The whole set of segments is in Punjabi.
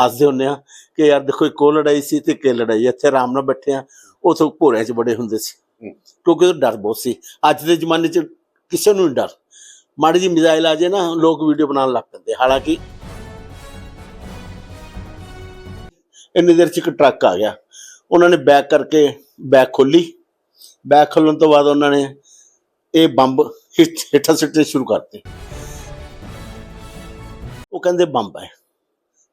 ਹੱਸਦੇ ਹੁੰਨੇ ਆ ਕਿ ਯਾਰ ਦੇਖੋ ਇੱਕ ਲੜਾਈ ਸੀ ਤੇ ਇਹ ਲੜਾਈ। ਇੱਥੇ ਆਰਾਮ ਨਾਲ ਬੈਠੇ ਆ ਉਥੋਂ ਭੋਰਿਆਂ 'ਚ ਬੜੇ ਹੁੰਦੇ ਸੀ। ਕਿਉਂਕਿ ਡਰ ਬਹੁਤ ਸੀ। ਅੱਜ ਦੇ ਜ਼ਮਾਨੇ 'ਚ ਕਿਸੇ ਨੂੰ ਡਰ। ਮਾੜੀ ਜੀ ਮਿਜ਼ਾਈਲ ਆ ਜੇ ਨਾ ਲੋਕ ਵੀਡੀਓ ਬਣਾਉਣ ਲੱਗ ਪੈਂਦੇ। ਹਾਲਾਂਕਿ ਇੰਨੀ ਦੇਰ 'ਚ ਇੱਕ ਟਰੱਕ ਆ ਗਿਆ। ਉਹਨਾਂ ਨੇ ਬੈਕ ਕਰਕੇ ਬੈਕ ਖੋਲੀ ਬੈਕ ਖੋਲਣ ਤੋਂ ਬਾਅਦ ਉਹਨਾਂ ਨੇ ਇਹ ਬੰਬ ਹਿੱਟ- ਹੇਠਾਂ ਸਿੱਟਣੇ ਸ਼ੁਰੂ ਕਰਤੇ। ਉਹ ਕਹਿੰਦੇ ਬੰਬ ਹੈ।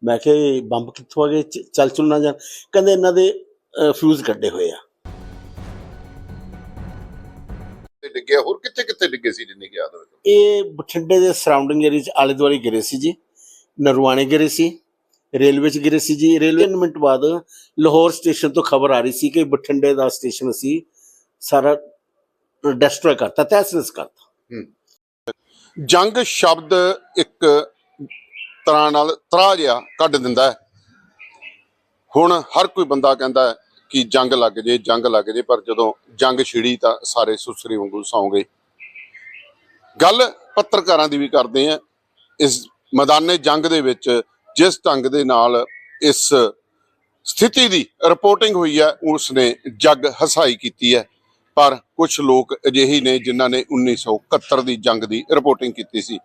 ਮੈਂ ਕਿਹਾ ਇਹ ਬੰਬ ਕਿੱਥੋਂ ਆ ਗਏ? ਚ- ਚੱਲ ਚੁਲ ਨਾ ਜਾਣ। ਕਹਿੰਦੇ ਇਹਨਾਂ ਦੇ ਫਿਊਜ਼ ਕੱਢੇ ਹੋਏ ਆ। ਤੇ ਡਿੱਗਿਆ? ਹੋਰ ਕਿੱਥੇ ਕਿੱਥੇ ਡਿੱਗੇ ਸੀ ਜਿੰਨੀ ਕਿ ਯਾਦ ਹੋਵੇ ਇਹ ਬਠਿੰਡੇ ਦੇ ਸਰਾਊਂਡਿੰਗ ਏਰੀਆ ਚ ਆਲੇ ਦੁਆਲੇ ਗਿਰੇ ਸੀ ਜੀ। ਨਰਵਾਣੇ ਗਿਰੇ ਸੀ। ਰੇਲਵੇ ਚ ਗਿਰੇ ਸੀ ਜੀ। ਰੇਲਵੇ ਤਿੰਨ ਮਿੰਟ ਬਾਅਦ ਲਾਹੌਰ ਸਟੇਸ਼ਨ ਤੋਂ ਖਬਰ ਆ ਰਹੀ ਸੀ ਕਿ ਬਠਿੰਡੇ ਦਾ ਸਟੇਸ਼ਨ ਅਸੀਂ ਸਾਰਾ ਡਿਸਟਰੋਏ ਕਰਤਾ ਤਹਿਸ ਕਰਤਾ। ਜੰਗ ਸ਼ਬਦ ਇੱਕ ਤਰ੍ਹਾਂ ਨਾਲ ਤਰਾ ਜਿਹਾ ਕੱਢ ਦਿੰਦਾ ਹੈ। ਹੁਣ ਹਰ ਕੋਈ ਬੰਦਾ ਕਹਿੰਦਾ ਹੈ ਕਿ ਜੰਗ ਲੱਗ ਜੇ, ਜੰਗ ਲੱਗ ਜੇ, ਪਰ ਜਦੋਂ ਜੰਗ ਛਿੜੀ ਤਾਂ ਸਾਰੇ ਸੁਸਰੀ ਵਾਂਗੂ ਸੌਂ ਗਏ ਗੱਲ ਪੱਤਰਕਾਰਾਂ ਦੀ ਵੀ ਕਰਦੇ ਆ ਇਸ ਮੈਦਾਨੇ ਜੰਗ ਦੇ ਵਿੱਚ ਜਿਸ ਢੰਗ ਦੇ ਨਾਲ ਇਸ ਸਥਿਤੀ ਦੀ ਰਿਪੋਰਟਿੰਗ ਹੋਈ ਹੈ ਉਸ ਨੇ ਜੱਗ ਹਸਾਈ ਕੀਤੀ ਹੈ। ਪਰ ਕੁਝ ਲੋਕ ਅਜਿਹੇ ਨੇ ਜਿਨ੍ਹਾਂ ਨੇ 1971 ਦੀ ਜੰਗ ਦੀ ਰਿਪੋਰਟਿੰਗ ਕੀਤੀ ਸੀ।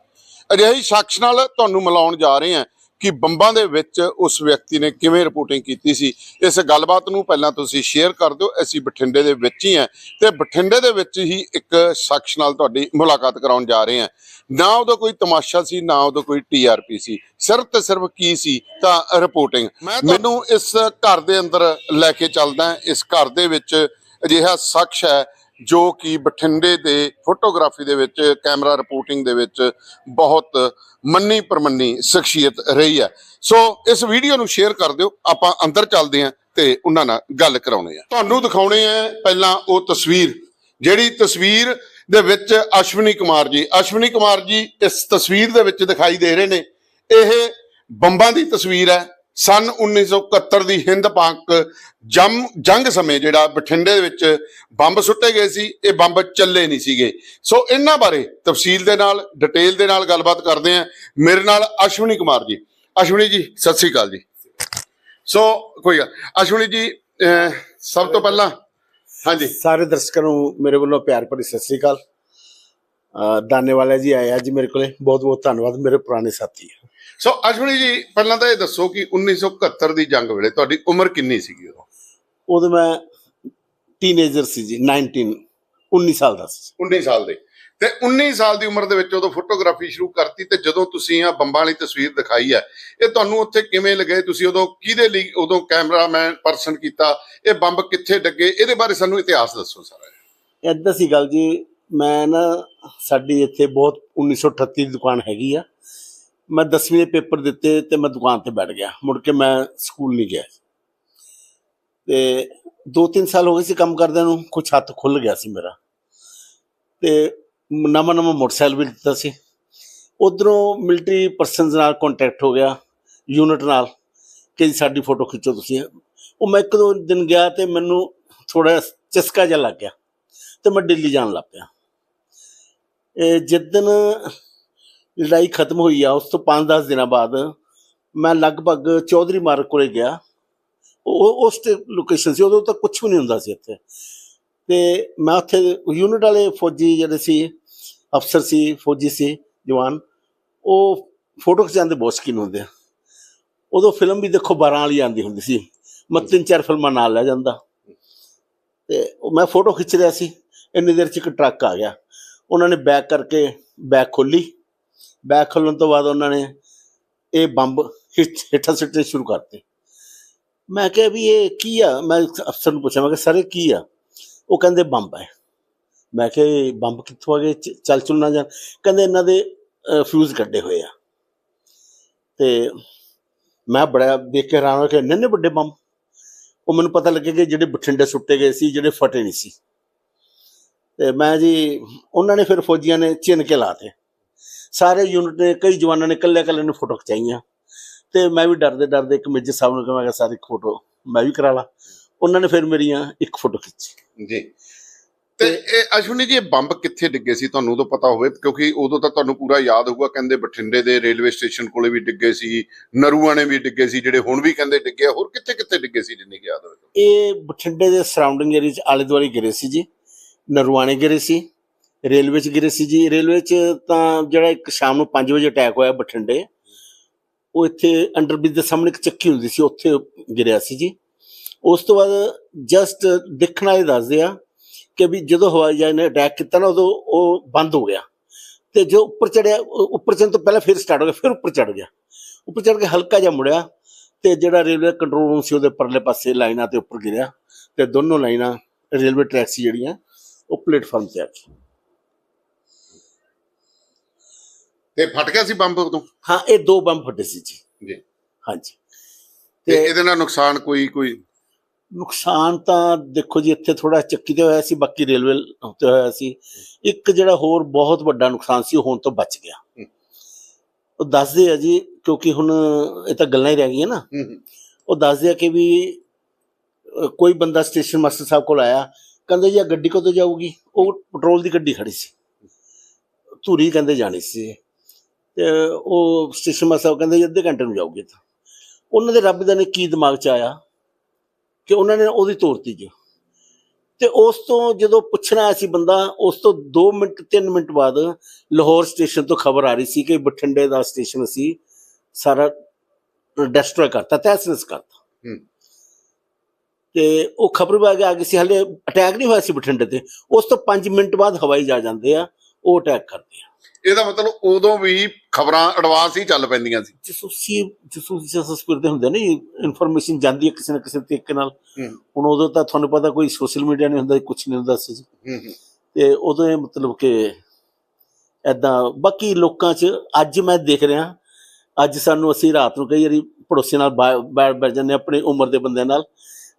ਅਜਿਹੀ ਸ਼ਖਸ ਨਾਲ ਤੁਹਾਨੂੰ ਮਿਲਾਉਣ ਜਾ ਰਹੇ ਹਾਂ ਕਿ ਬੰਬਾਂ ਦੇ ਵਿੱਚ ਉਸ ਵਿਅਕਤੀ ਨੇ ਕਿਵੇਂ ਰਿਪੋਰਟਿੰਗ ਕੀਤੀ ਸੀ। ਇਸ ਗੱਲਬਾਤ ਨੂੰ ਪਹਿਲਾਂ ਤੁਸੀਂ ਸ਼ੇਅਰ ਕਰ ਦਿਓ। ਅਸੀਂ ਬਠਿੰਡੇ ਦੇ ਵਿੱਚ ਹੀ ਹਾਂ ਤੇ ਬਠਿੰਡੇ ਦੇ ਵਿੱਚ ਹੀ ਇੱਕ ਸ਼ਖਸ ਨਾਲ ਤੁਹਾਡੀ ਮੁਲਾਕਾਤ ਕਰਾਉਣ ਜਾ ਰਹੇ ਹਾਂ। ਨਾ ਉਹਦਾ ਕੋਈ ਤਮਾਸ਼ਾ ਸੀ ਨਾ ਉਹਦਾ ਕੋਈ ਟੀਆਰਪੀ ਸੀ। ਸਿਰਫ ਤੇ ਸਿਰਫ ਕੀ ਸੀ ਤਾਂ ਰਿਪੋਰਟਿੰਗ। ਮੈਂ ਤੁਹਾਨੂੰ ਇਸ ਘਰ ਦੇ ਅੰਦਰ ਲੈ ਕੇ ਚੱਲਦਾ ਇਸ ਘਰ ਦੇ ਵਿੱਚ ਅਜਿਹਾ ਸ਼ਖਸ ਹੈ ਜੋ ਕਿ ਬਠਿੰਡੇ ਦੇ ਫੋਟੋਗ੍ਰਾਫੀ ਦੇ ਵਿੱਚ, ਕੈਮਰਾ ਰਿਪੋਰਟਿੰਗ ਦੇ ਵਿੱਚ ਬਹੁਤ ਮੰਨੀ ਪਰਮੰਨੀ ਸ਼ਖਸੀਅਤ ਰਹੀ ਹੈ। ਸੋ ਇਸ ਵੀਡੀਓ ਨੂੰ ਸ਼ੇਅਰ ਕਰ ਦਿਓ, ਆਪਾਂ ਅੰਦਰ ਚੱਲਦੇ ਹਾਂ ਤੇ ਉਹਨਾਂ ਨਾਲ ਗੱਲ ਕਰਾਉਣੇ ਆ ਤੁਹਾਨੂੰ ਦਿਖਾਉਣੇ ਆ ਪਹਿਲਾਂ ਉਹ ਤਸਵੀਰ, ਜਿਹੜੀ ਤਸਵੀਰ ਦੇ ਵਿੱਚ ਅਸ਼ਵਨੀ ਕੁਮਾਰ ਜੀ। ਅਸ਼ਵਨੀ ਕੁਮਾਰ ਜੀ ਇਸ ਤਸਵੀਰ ਦੇ ਵਿੱਚ ਦਿਖਾਈ ਦੇ ਰਹੇ ਨੇ। ਇਹ ਬੰਬਾਂ ਦੀ ਤਸਵੀਰ ਹੈ। ਸਨ 1971 ਦੀ ਹਿੰਦ ਪਾਕ ਜੰਮ ਜੰਗ ਸਮੇਂ ਜਿਹੜਾ ਬਠਿੰਡੇ ਦੇ ਵਿੱਚ ਬੰਬ ਸੁੱਟੇ ਗਏ ਸੀ, ਇਹ ਬੰਬ ਚੱਲੇ ਨਹੀਂ ਸੀਗੇ। ਸੋ ਇਹਨਾਂ ਬਾਰੇ ਤਫਸੀਲ ਦੇ ਨਾਲ, ਡਿਟੇਲ ਦੇ ਨਾਲ ਗੱਲਬਾਤ ਕਰਦੇ ਆ ਮੇਰੇ ਨਾਲ ਅਸ਼ਵਨੀ ਕੁਮਾਰ ਜੀ। ਅਸ਼ਵਨੀ ਜੀ, ਸਤਿ ਸ੍ਰੀ ਅਕਾਲ ਜੀ। ਸੋ ਕੋਈ ਗੱਲ, ਅਸ਼ਵਨੀ ਜੀ ਸਭ ਤੋਂ ਪਹਿਲਾਂ, ਹਾਂਜੀ। ਸਾਰੇ ਦਰਸ਼ਕਾਂ ਨੂੰ ਮੇਰੇ ਵੱਲੋਂ ਪਿਆਰ ਭਰੀ ਸਤਿ ਸ੍ਰੀ ਅਕਾਲ। ਅਹ ਦਾਨੇ ਵਾਲਾ ਜੀ ਆਏ ਅੱਜ ਮੇਰੇ ਕੋਲੇ। ਬਹੁਤ ਬਹੁਤ ਧੰਨਵਾਦ ਮੇਰੇ ਪੁਰਾਣੇ ਸਾਥੀ। ਸੋ ਅਸ਼ਵਨੀ ਜੀ ਪਹਿਲਾਂ ਤਾਂ ਇਹ ਦੱਸੋ ਕਿ 1971 ਦੀ ਜੰਗ ਵੇਲੇ ਤੁਹਾਡੀ ਉਮਰ ਕਿੰਨੀ ਸੀਗੀ ਉਦੋਂ? ਉਦੋਂ ਮੈਂ ਟੀਨੇਜਰ ਸੀ ਜੀ 19 19 ਸਾਲ ਦਾ ਸੀ। 19 ਸਾਲ ਦੇ। ਤੇ 19 ਸਾਲ ਦੀ ਉਮਰ ਦੇ ਵਿੱਚ ਉਦੋਂ ਫੋਟੋਗ੍ਰਾਫੀ ਸ਼ੁਰੂ ਕਰਤੀ ਤੇ ਜਦੋਂ ਤੁਸੀਂ ਆ ਬੰਬਾਂ ਵਾਲੀ ਤਸਵੀਰ ਦਿਖਾਈ ਹੈ ਇਹ ਤੁਹਾਨੂੰ ਉੱਥੇ ਕਿਵੇਂ ਲੱਗੇ? ਤੁਸੀਂ ਉਦੋਂ ਕਿਹਦੇ ਲਈ ਉਦੋਂ ਕੈਮਰਾਮੈਨ ਪਰਸਨ ਕੀਤਾ? ਇਹ ਬੰਬ ਕਿੱਥੇ ਡੱਗੇ? ਇਹਦੇ ਬਾਰੇ ਸਾਨੂੰ ਇਤਿਹਾਸ ਦੱਸੋ ਸਾਰਾ। ਏਦਾਂ ਸੀ ਗੱਲ ਜੀ ਮੈਂ ਨਾ ਸਾਡੀ ਇੱਥੇ ਬਹੁਤ 1938 ਦੀ ਦੁਕਾਨ ਹੈਗੀ ਆ। ਮੈਂ 10ਵੀਂ ਦੇ ਪੇਪਰ ਦਿੱਤੇ ਤੇ ਮੈਂ ਦੁਕਾਨ ਤੇ ਬੈਠ ਗਿਆ। ਮੁੜ ਕੇ ਮੈਂ ਸਕੂਲ ਨਹੀਂ ਗਿਆ। ਤੇ 2-3 ਸਾਲ ਹੋ ਗਏ ਸੀ ਕੰਮ ਕਰਦਿਆਂ ਨੂੰ, ਕੁਛ ਹੱਥ ਖੁੱਲ ਗਿਆ ਸੀ ਮੇਰਾ। ਤੇ ਨਵਾਂ ਨਵਾਂ ਮੋਟਰਸਾਈਕਲ ਵੀ ਦਿੱਤਾ ਸੀ। ਉਧਰੋਂ ਮਿਲਟਰੀ ਪਰਸਨਸ ਨਾਲ ਕੰਟੈਕਟ ਹੋ ਗਿਆ ਯੂਨਿਟ ਨਾਲ, ਕਿ ਜੀ ਸਾਡੀ ਫੋਟੋ ਖਿੱਚੋ ਤੁਸੀਂ। ਉਹ ਮੈਂ ਇੱਕ ਦੋ ਦਿਨ ਗਿਆ ਤੇ ਮੈਨੂੰ ਥੋੜਾ ਚਸਕਾ ਜਿਹਾ ਲੱਗ ਗਿਆ ਤੇ ਮੈਂ ਦਿੱਲੀ ਜਾਣ ਲੱਗ ਪਿਆ। ਇਹ ਜਿੱਦਨ ਲੜਾਈ ਖਤਮ ਹੋਈ ਆ, ਉਸ ਤੋਂ 5-10 ਦਿਨਾਂ ਬਾਅਦ ਮੈਂ ਲਗਭਗ ਚੌਧਰੀ ਮਾਰਗ ਕੋਲੇ ਗਿਆ। ਉਹ, ਉਸ ਤੇ ਲੋਕੇਸ਼ਨ ਸੀ, ਉਦੋਂ ਤਾਂ ਕੁਝ ਵੀ ਨਹੀਂ ਹੁੰਦਾ ਸੀ ਇੱਥੇ। ਤੇ ਮੈਂ ਉੱਥੇ ਯੂਨਿਟ ਵਾਲੇ ਫੌਜੀ ਜਿਹੜੇ ਸੀ, ਅਫਸਰ ਸੀ, ਫੌਜੀ ਸੀ, ਜਵਾਨ, ਉਹ ਫੋਟੋ ਖਿਚਾਉਂਦੇ ਬਹੁਤ ਸ਼ੌਕੀਨ ਹੁੰਦੇ ਆ। ਉਦੋਂ ਫਿਲਮ ਵੀ ਦੇਖੋ 12 ਵਾਲੀ ਆਂਦੀ ਹੁੰਦੀ ਸੀ। ਮੈਂ ਤਿੰਨ ਚਾਰ ਫਿਲਮਾਂ ਨਾਲ ਲੈ ਜਾਂਦਾ। ਤੇ ਮੈਂ ਫੋਟੋ ਖਿੱਚ ਰਿਹਾ ਸੀ। ਇੰਨੀ ਦੇਰ ਚ ਇੱਕ ਟਰੱਕ ਆ ਗਿਆ। ਉਹਨਾਂ ਨੇ ਬੈਕ ਕਰਕੇ ਬੈਕ ਖੋਲੀ ਬੈਗ ਖੋਲਣ ਤੋਂ ਬਾਅਦ ਉਹਨਾਂ ਨੇ ਇਹ ਬੰਬ ਹੇਠਾਂ ਸਿੱਟਣੇ ਸ਼ੁਰੂ ਕਰਤੇ। ਮੈਂ ਕਿਹਾ ਵੀ ਇਹ ਕੀ ਆ? ਮੈਂ ਅਫਸਰ ਨੂੰ ਪੁੱਛਿਆ, ਮੈਂ ਕਿਹਾ, ਸਰ, ਇਹ ਕੀ ਆ? ਉਹ ਕਹਿੰਦੇ, ਬੰਬ ਹੈ। ਮੈਂ ਕਿਹਾ, ਇਹ ਬੰਬ ਕਿੱਥੋਂ ਆ ਗਏ? ਚ- ਚੱਲ ਚੁਲ ਨਾ ਜਾਣ ਕਹਿੰਦੇ, ਇਹਨਾਂ ਦੇ ਫਿਊਜ਼ ਕੱਢੇ ਹੋਏ ਆ। ਤੇ ਮੈਂ ਬੜਾ ਦੇਖ ਕੇ ਹੈਰਾਨ ਹੋ ਕੇ ਇੰਨੇ ਇੰਨੇ ਵੱਡੇ ਬੰਬ। ਉਹ ਮੈਨੂੰ ਪਤਾ ਲੱਗਿਆ ਕਿ ਜਿਹੜੇ ਬਠਿੰਡੇ ਸੁੱਟੇ ਗਏ ਸੀ, ਜਿਹੜੇ ਫਟੇ ਨਹੀਂ ਸੀ। ਤੇ ਮੈਂ ਜੀ, ਉਹਨਾਂ ਨੇ ਫਿਰ ਫੌਜੀਆਂ ਨੇ ਚਿੰਨ ਕੇ ਲਾਤੇ ਸਾਰੇ ਯੂਨਿਟ ਨੇ ਕਈ ਜਵਾਨਾਂ ਨੇ ਇਕੱਲੇ ਇਕੱਲੇ ਨੇ ਫੋਟੋ ਖਿਚਾਈਆਂ। ਤੇ ਮੈਂ ਵੀ ਡਰਦੇ ਡਰਦੇ ਇੱਕ ਮੇਜਰ ਸਾਹਿਬ ਨੂੰ ਕਿਹਾ ਮੈਂ ਸਰ ਫੋਟੋ ਮੈਂ ਵੀ ਕਰਾ ਲਾ। ਉਹਨਾਂ ਨੇ ਫਿਰ ਮੇਰੀਆਂ ਇੱਕ ਫੋਟੋ ਖਿੱਚੀ। ਜੀ। ਤੇ ਇਹ ਅਸ਼ਵਨੀ ਜੀ ਇਹ ਬੰਬ ਕਿੱਥੇ ਡਿੱਗੇ ਸੀ? ਤੁਹਾਨੂੰ ਉਦੋਂ ਪਤਾ ਹੋਵੇ ਕਿਉਂਕਿ ਉਦੋਂ ਤਾਂ ਤੁਹਾਨੂੰ ਪੂਰਾ ਯਾਦ ਹੋਊਗਾ ਕਹਿੰਦੇ ਬਠਿੰਡੇ ਦੇ ਰੇਲਵੇ ਸਟੇਸ਼ਨ ਕੋਲੇ ਵੀ ਡਿੱਗੇ ਸੀ ਨਰੂਆਣੇ ਵੀ ਡਿੱਗੇ ਸੀ ਜਿਹੜੇ ਹੁਣ ਵੀ ਕਹਿੰਦੇ ਡਿੱਗੇ। ਹੋਰ ਕਿੱਥੇ ਕਿੱਥੇ ਡਿੱਗੇ ਸੀ ਜਿੰਨੀ ਯਾਦ ਹੋਵੇ ਇਹ ਬਠਿੰਡੇ ਦੇ ਸਰਾਊਂਡਿੰਗ ਏਰੀਆ ਚ ਆਲੇ ਦੁਆਲੇ ਗਿਰੇ ਸੀ ਜੀ। ਨਰਵਾਣੇ ਗਿਰੇ ਸੀ। ਰੇਲਵੇ ਚ ਗਿਰੇ ਸੀ ਜੀ। ਰੇਲਵੇ ਚ ਤਾਂ ਜਿਹੜਾ ਇੱਕ ਸ਼ਾਮ ਨੂੰ 5 ਵਜੇ ਅਟੈਕ ਹੋਇਆ ਬਠਿੰਡੇ, ਉਹ ਇੱਥੇ ਅੰਡਰਬ੍ਰਿਜ ਦੇ ਸਾਹਮਣੇ ਇੱਕ ਚੱਕੀ ਹੁੰਦੀ ਸੀ, ਉੱਥੇ ਗਿਰਿਆ ਸੀ ਜੀ। ਉਸ ਤੋਂ ਬਾਅਦ ਜਸਟ ਦੇਖਣ ਵਾਲੇ ਦੱਸਦੇ ਆ ਕਿ ਵੀ ਜਦੋਂ ਹਵਾਈ ਜਹਾਜ਼ ਨੇ ਅਟੈਕ ਕੀਤਾ ਨਾ, ਉਦੋਂ ਉਹ ਬੰਦ ਹੋ ਗਿਆ। ਤੇ ਜੋ ਉੱਪਰ ਚੜਿਆ ਉੱਪਰ ਚੜਨ ਤੋਂ ਪਹਿਲਾਂ ਫਿਰ ਸਟਾਰਟ ਹੋ ਗਿਆ, ਫਿਰ ਉੱਪਰ ਚੜ ਗਿਆ। ਉੱਪਰ ਚੜ ਕੇ ਹਲਕਾ ਜਿਹਾ ਮੁੜਿਆ ਤੇ ਜਿਹੜਾ ਰੇਲਵੇ ਕੰਟਰੋਲ ਰੂਮ ਸੀ, ਉਹਦੇ ਪਰਲੇ ਪਾਸੇ ਲਾਈਨਾਂ ਤੇ ਉੱਪਰ ਗਿਰਿਆ ਤੇ ਦੋਨੋਂ ਲਾਈਨਾਂ ਰੇਲਵੇ ਟਰੈਕ ਸੀ ਜਿਹੜੀਆਂ, ਉਹ ਪਲੇਟਫਾਰਮ ਤੇ ਆ ਗਈ ਤੇ ਫਟ ਗਿਆ ਸੀ ਬੰਬ ਉਦੋਂ? ਹਾਂ ਇਹ ਦੋ ਬੰਬ ਫਟੇ ਸੀ ਜੀ। ਜੀ। ਹਾਂਜੀ। ਤੇ ਤੇ ਇਹਦੇ ਨਾਲ ਨੁਕਸਾਨ ਕੋਈ ਕੋਈ? ਨੁਕਸਾਨ ਤਾਂ ਦੇਖੋ ਜੀ ਇੱਥੇ ਥੋੜਾ ਚੱਕੀ ਤੇ ਹੋਇਆ ਸੀ ਬਾਕੀ ਰੇਲਵੇ ਉੱਤੇ ਹੋਇਆ ਸੀ। ਇੱਕ ਜਿਹੜਾ ਹੋਰ ਬਹੁਤ ਵੱਡਾ ਨੁਕਸਾਨ ਸੀ ਉਹ ਹੁਣ ਤੋਂ ਬਚ ਗਿਆ। ਉਹ ਦੱਸਦੇ ਆ ਜੀ ਕਿਉਂਕਿ ਹੁਣ ਇਹ ਤਾਂ ਗੱਲਾਂ ਹੀ ਰਹਿ ਗਈਆਂ ਨਾ। ਹੂੰ ਹੂੰ। ਉਹ ਦੱਸਦੇ ਆ ਕਿ ਵੀ ਕੋਈ ਬੰਦਾ ਸਟੇਸ਼ਨ ਮਾਸਟਰ ਸਾਹਿਬ ਕੋਲ ਆਇਆ ਕਹਿੰਦੇ ਜੀ ਆਹ ਗੱਡੀ ਕਦੋਂ ਜਾਊਗੀ? ਉਹ ਪੈਟਰੋਲ ਦੀ ਗੱਡੀ ਖੜੀ ਸੀ। ਧੂਰੀ ਕਹਿੰਦੇ ਜਾਣੀ ਸੀ। ਉਹ ਸਟੇਸ਼ਨ ਮਾਸਟਰ ਸਾਹਿਬ ਕਹਿੰਦੇ ਜੀ ਅੱਧੇ ਘੰਟੇ ਨੂੰ ਜਾਊਗੀ ਤਾਂ ਉਹਨਾਂ ਦੇ ਰੱਬ ਦਾ ਨੇ ਕੀ ਦਿਮਾਗ 'ਚ ਆਇਆ ਕਿ ਉਹਨਾਂ ਨੇ ਉਹਦੀ ਤੋਰਤੀ ਜੀ ਤੇ ਉਸ ਤੋਂ ਜਦੋਂ ਪੁੱਛਣਾ ਆਇਆ ਸੀ ਬੰਦਾ ਉਸ ਤੋਂ 2 ਮਿੰਟ 3 ਮਿੰਟ ਬਾਅਦ ਲਾਹੌਰ ਸਟੇਸ਼ਨ ਤੋਂ ਖਬਰ ਆ ਰਹੀ ਸੀ ਕਿ ਬਠਿੰਡੇ ਦਾ ਸਟੇਸ਼ਨ ਅਸੀਂ ਸਾਰਾ ਡਿਸਟਰੋਏ ਕਰਤਾ ਤਹਿਸ ਕਰਤਾ। ਤੇ ਉਹ ਖਬਰ ਵੀ ਆ ਗਈ- ਆ ਗਈ ਸੀ ਹਲੇ ਅਟੈਕ ਨਹੀਂ ਹੋਇਆ ਸੀ ਬਠਿੰਡੇ ਤੇ। ਉਸ ਤੋਂ 5 ਮਿੰਟ ਬਾਅਦ ਹਵਾਈ ਜਾ ਜਾਂਦੇ ਆ ਉਹ ਅਟੈਕ ਕਰਦੇ ਆ। ਇਹਦਾ ਮਤਲਬ ਉਦੋਂ ਵੀ ਖਬਰਾਂ ਐਡਵਾਂਸ ਹੀ ਚੱਲ ਪੈਂਦੀਆਂ ਸੀ। ਜਸੂਸੀ ਜਸੂਸੀ ਜਸੂਸ ਦੇ ਹੁੰਦੇ ਨੇ ਇਨਫੋਰਮੇਸ਼ਨ ਜਾਂਦੀ ਹੈ ਕਿਸੇ ਨਾ ਕਿਸੇ ਤਰੀਕੇ ਨਾਲ। ਹੁਣ ਉਦੋਂ ਤਾਂ ਤੁਹਾਨੂੰ ਪਤਾ ਕੋਈ ਸੋਸ਼ਲ ਮੀਡੀਆ ਨਹੀਂ ਹੁੰਦਾ ਕੁਝ ਨਹੀਂ ਹੁੰਦਾ ਸੀ। ਤੇ ਉਦੋਂ ਇਹ ਮਤਲਬ ਕਿ ਐਦਾਂ ਬਾਕੀ ਲੋਕਾਂ 'ਚ ਅੱਜ ਮੈਂ ਦੇਖ ਰਿਹਾ ਅੱਜ ਸਾਨੂੰ ਅਸੀਂ ਰਾਤ ਨੂੰ ਕਈ ਵਾਰੀ ਪੜੋਸੀ ਨਾਲ ਬਾ- ਬੈਠ ਬੈਠ ਜਾਂਦੇ ਆਪਣੀ ਉਮਰ ਦੇ ਬੰਦਿਆਂ ਨਾਲ।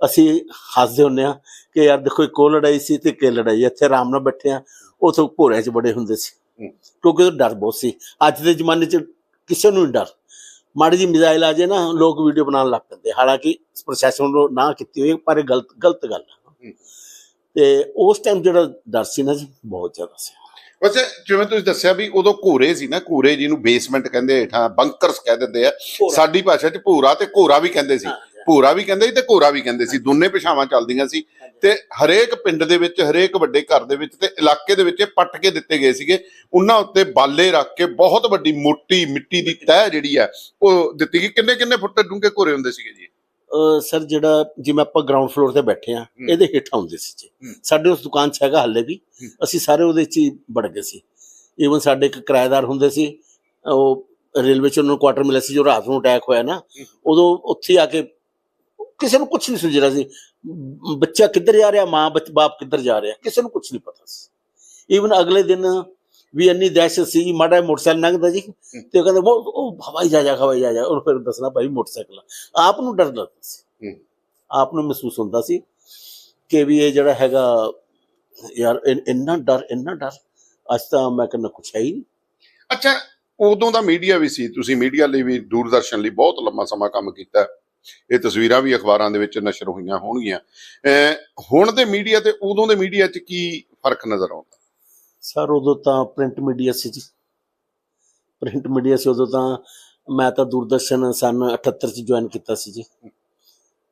ਅਸੀਂ ਹੱਸਦੇ ਹੁੰਨੇ ਆ ਕਿ ਯਾਰ ਦੇਖੋ ਇੱਕ ਉਹ ਲੜਾਈ ਸੀ ਤੇ ਕਿ ਲੜਾਈ ਇੱਥੇ ਆਰਾਮ ਨਾਲ ਬੈਠੇ ਆ ਉਥੋਂ ਭੋਰਿਆਂ 'ਚ ਬੜੇ ਹੁੰਦੇ ਸੀ। ਕਿਉਂਕਿ ਉਹ ਡਰ ਬਹੁਤ ਸੀ। ਅੱਜ ਦੇ ਜ਼ਮਾਨੇ 'ਚ ਕਿਸੇ ਨੂੰ ਨਹੀਂ ਡਰ। ਮਾੜੀ ਜੀ ਮਿਜ਼ਾਈਲ ਆ ਜੇ ਨਾ ਲੋਕ ਵੀਡੀਓ ਬਣਾਉਣ ਲੱਗ ਪੈਂਦੇ। ਹਾਲਾਂਕਿ ਪ੍ਰਸ਼ਾਸਨ ਨੂੰ ਨਾ ਕੀਤੀ ਹੋਈ ਪਰ ਗਲਤ ਗਲਤ ਗੱਲ ਹੈ। ਤੇ ਉਸ ਟਾਈਮ ਜਿਹੜਾ ਡਰ ਸੀ ਨਾ ਜੀ ਬਹੁਤ ਜ਼ਿਆਦਾ ਸੀ। ਵੈਸੇ ਜਿਵੇਂ ਤੁਸੀਂ ਦੱਸਿਆ ਵੀ ਉਦੋਂ ਘੂਰੇ ਸੀ ਨਾ ਘੂਰੇ ਜੀ ਨੂੰ ਬੇਸਮੈਂਟ ਕਹਿੰਦੇ ਹੇਠਾਂ ਬੰਕਰਸ ਕਹਿ ਦਿੰਦੇ ਆ। ਸਾਡੀ ਭਾਸ਼ਾ 'ਚ ਭੂਰਾ ਤੇ ਘੋਰਾ ਵੀ ਕਹਿੰਦੇ ਸੀ। ਭੂਰਾ ਵੀ ਕਹਿੰਦੇ ਸੀ ਤੇ ਘੋਰਾ ਵੀ ਕਹਿੰਦੇ ਸੀ। ਦੋਨੇ ਭਾਸ਼ਾਵਾਂ ਚੱਲਦੀਆਂ ਸੀ। ਤੇ ਹਰੇਕ ਪਿੰਡ ਦੇ ਵਿੱਚ ਹਰੇਕ ਵੱਡੇ ਘਰ ਦੇ ਵਿੱਚ ਤੇ ਇਲਾਕੇ ਦੇ ਵਿੱਚ ਇਹ ਪੱਟ ਕੇ ਦਿੱਤੇ ਗਏ ਸੀਗੇ। ਉਹਨਾਂ ਉੱਤੇ ਬਾਲੇ ਰੱਖ ਕੇ ਬਹੁਤ ਵੱਡੀ ਮੋਟੀ ਮਿੱਟੀ ਦੀ ਤਹਿ ਜਿਹੜੀ ਆ ਉਹ ਦਿੱਤੀ ਗਈ। ਕਿੰਨੇ ਕਿੰਨੇ ਫੁੱਟ ਡੂੰਘੇ ਘੋਰੇ ਹੁੰਦੇ ਸੀਗੇ ਜੀ? ਸਰ ਜਿਹੜਾ ਜਿਵੇਂ ਆਪਾਂ ਗਰਾਊਂਡ ਫਲੋਰ ਤੇ ਬੈਠੇ ਆ ਹੂੰ। ਇਹਦੇ ਹੇਠਾਂ ਹੁੰਦੇ ਸੀ ਜੀ। ਹੂੰ। ਸਾਡੇ ਉਸ ਦੁਕਾਨ 'ਚ ਹੈਗਾ ਹੱਲੇ ਵੀ। ਹੂੰ। ਅਸੀਂ ਸਾਰੇ ਉਹਦੇ 'ਚ ਹੀ ਵੜ ਗਏ ਸੀ। ਈਵਨ ਸਾਡੇ ਇੱਕ ਕਿਰਾਏਦਾਰ ਹੁੰਦੇ ਸੀ ਉਹ ਰੇਲਵੇ 'ਚ ਉਹਨਾਂ ਨੂੰ ਕੁਆਟਰ ਮਿਲਿਆ ਸੀ ਜੋ ਰਾਤ ਨੂੰ ਅਟੈਕ ਹੋਇਆ ਨਾ ਉਦੋਂ ਉੱਥੇ ਆ ਕੇ ਕਿਸੇ ਨੂੰ ਕੁਝ ਨਹੀਂ ਸੁਝ ਰਿਹਾ ਸੀ। ਬੱਚਾ ਕਿੱਧਰ ਜਾ ਰਿਹਾ ਮਾਂ ਬਾਪ ਕਿੱਧਰ ਜਾ ਰਿਹਾ ਕਿਸੇ ਨੂੰ ਕੁਝ ਨਹੀਂ ਪਤਾ ਸੀ। ਈਵਨ ਅਗਲੇ ਦਿਨ ਵੀ ਇੰਨੀ ਦਹਿਸ਼ਤ ਸੀ ਜੀ, ਮਾੜਾ ਮੋਟਰਸਾਈਕਲ ਲੰਘਦਾ ਜੀ ਤੇ ਉਹ ਕਹਿੰਦੇ ਉਹ ਹਵਾਈ ਜਹਾਜ਼ ਆ ਹਵਾਈ ਜਹਾਜ਼ ਆ ਉਹ ਫਿਰ ਦੱਸਣਾ ਭਾਈ ਮੋਟਰਸਾਈਕਲ। ਆਪ ਨੂੰ ਡਰ ਲੱਗਦਾ ਸੀ। ਆਪ ਨੂੰ ਮਹਿਸੂਸ ਹੁੰਦਾ ਸੀ ਕਿ ਵੀ ਇਹ ਜਿਹੜਾ ਹੈਗਾ ਯਾਰ ਇੰਨਾ ਡਰ ਇੰਨਾ ਡਰ ਅੱਜ ਤਾਂ ਮੈਂ ਕਹਿੰਦਾ ਕੁਛ ਹੈ ਹੀ ਨਹੀਂ। ਅੱਛਾ ਉਦੋਂ ਦਾ ਮੀਡੀਆ ਵੀ ਸੀ। ਤੁਸੀਂ ਮੀਡੀਆ ਲਈ ਵੀ ਦੂਰਦਰਸ਼ਨ ਲਈ ਬਹੁਤ ਲੰਮਾ ਸਮਾਂ ਕੰਮ ਕੀਤਾ। ਇਹ ਤਸਵੀਰਾਂ ਵੀ ਅਖਬਾਰਾਂ ਦੇ ਵਿੱਚ ਨਸ਼ਰ ਹੋਈਆਂ ਹੋਣਗੀਆਂ। ਹੁਣ ਦੇ ਮੀਡੀਆ ਤੇ ਉਦੋਂ ਦੇ ਮੀਡੀਆ 'ਚ ਕੀ ਫ਼ਰਕ ਨਜ਼ਰ ਆਉਂਦਾ? ਸਰ, ਉਦੋਂ ਤਾਂ ਪ੍ਰਿੰਟ ਮੀਡੀਆ ਸੀ ਜੀ। ਪ੍ਰਿੰਟ ਮੀਡੀਆ ਸੀ, ਉਦੋਂ ਤਾਂ ਮੈਂ ਤਾਂ ਦੂਰਦਰਸ਼ਨ ਸਨ 78 ਚ ਜੁਆਇਨ ਕੀਤਾ ਸੀ ਜੀ।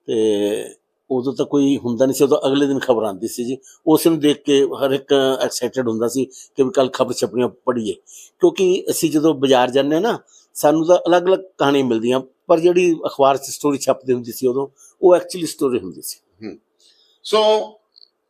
ਤੇ ਉਦੋਂ ਤਾਂ ਕੋਈ ਹੁੰਦਾ ਨਹੀਂ ਸੀ, ਉਦੋਂ ਅਗਲੇ ਦਿਨ ਖਬਰ ਆਉਂਦੀ ਸੀ ਜੀ। ਉਸ ਨੂੰ ਦੇਖ ਕੇ ਹਰ ਇੱਕ ਐਕਸਾਈਟਡ ਹੁੰਦਾ ਸੀ ਕਿ ਵੀ ਕੱਲ ਖਬਰ ਛਪਣੀਆਂ ਪੜੀਏ ਕਿਉਂਕਿ ਅਸੀਂ ਜਦੋਂ ਬਾਜ਼ਾਰ ਜਾਂਦੇ ਹਾਂ ਨਾ, ਸਾਨੂੰ ਤਾਂ ਅਲੱਗ-ਅਲੱਗ ਕਹਾਣੀਆਂ ਮਿਲਦੀਆਂ। ਪਰ ਜਿਹੜੀ ਅਖਬਾਰ 'ਚ ਸਟੋਰੀ ਛਪਦੀ ਹੁੰਦੀ ਸੀ ਉਦੋਂ, ਉਹ ਐਕਚੁਅਲੀ ਸਟੋਰੀ ਹੁੰਦੀ ਸੀ। ਸੋ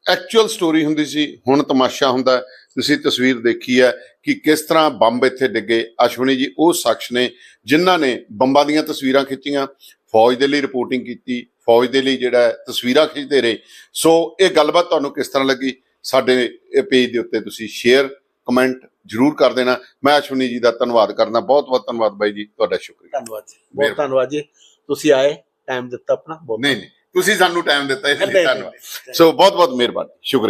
ਐਕਚੁਅਲ ਸਟੋਰੀ ਹੁੰਦੀ ਸੀ, ਹੁਣ ਤਮਾਸ਼ਾ ਹੁੰਦਾ ਤੁਸੀਂ ਤਸਵੀਰ ਦੇਖੀ ਹੈ ਕਿ ਕਿਸ ਤਰ੍ਹਾਂ ਬੰਬ ਇੱਥੇ ਡਿੱਗੇ। ਅਸ਼ਵਨੀ ਜੀ, ਉਹ ਸ਼ਖਸ ਨੇ ਜਿਨ੍ਹਾਂ ਨੇ ਬੰਬਾਂ ਦੀਆਂ ਤਸਵੀਰਾਂ ਖਿੱਚੀਆਂ, ਫੌਜ ਦੇ ਲਈ ਰਿਪੋਰਟਿੰਗ ਕੀਤੀ, ਫੌਜ ਦੇ ਲਈ ਜਿਹੜਾ ਹੈ ਤਸਵੀਰਾਂ ਖਿੱਚਦੇ ਰਹੇ। ਸੋ ਇਹ ਗੱਲਬਾਤ ਤੁਹਾਨੂੰ ਕਿਸ ਤਰ੍ਹਾਂ ਲੱਗੀ? ਸਾਡੇ ਇਹ ਪੇਜ ਦੇ ਉੱਤੇ ਤੁਸੀਂ ਸ਼ੇਅਰ ਕਮੈਂਟ ਜਰੂਰ ਕਰ ਦੇਣਾ। ਮੈਂ ਅਸ਼ਵਨੀ ਜੀ ਦਾ ਧੰਨਵਾਦ ਕਰਦਾ। ਬਹੁਤ ਬਹੁਤ ਧੰਨਵਾਦ ਬਾਈ ਜੀ। ਤੁਹਾਡਾ ਸ਼ੁਕਰੀਆ। ਧੰਨਵਾਦ ਜੀ। ਬਹੁਤ। ਧੰਨਵਾਦ ਜੀ। ਤੁਸੀਂ ਆਏ ਟਾਈਮ ਦਿੱਤਾ ਆਪਣਾ ਬਹੁਤ ਨਹੀਂ ਨਹੀਂ। ਤੁਸੀਂ ਸਾਨੂੰ ਟਾਈਮ ਦਿੱਤਾ ਇਸ ਲਈ ਧੰਨਵਾਦ। ਸੋ ਬਹੁਤ ਬਹੁਤ ਮਿਹਰਬਾਨੀ। ਸ਼ੁਕਰੀਆ।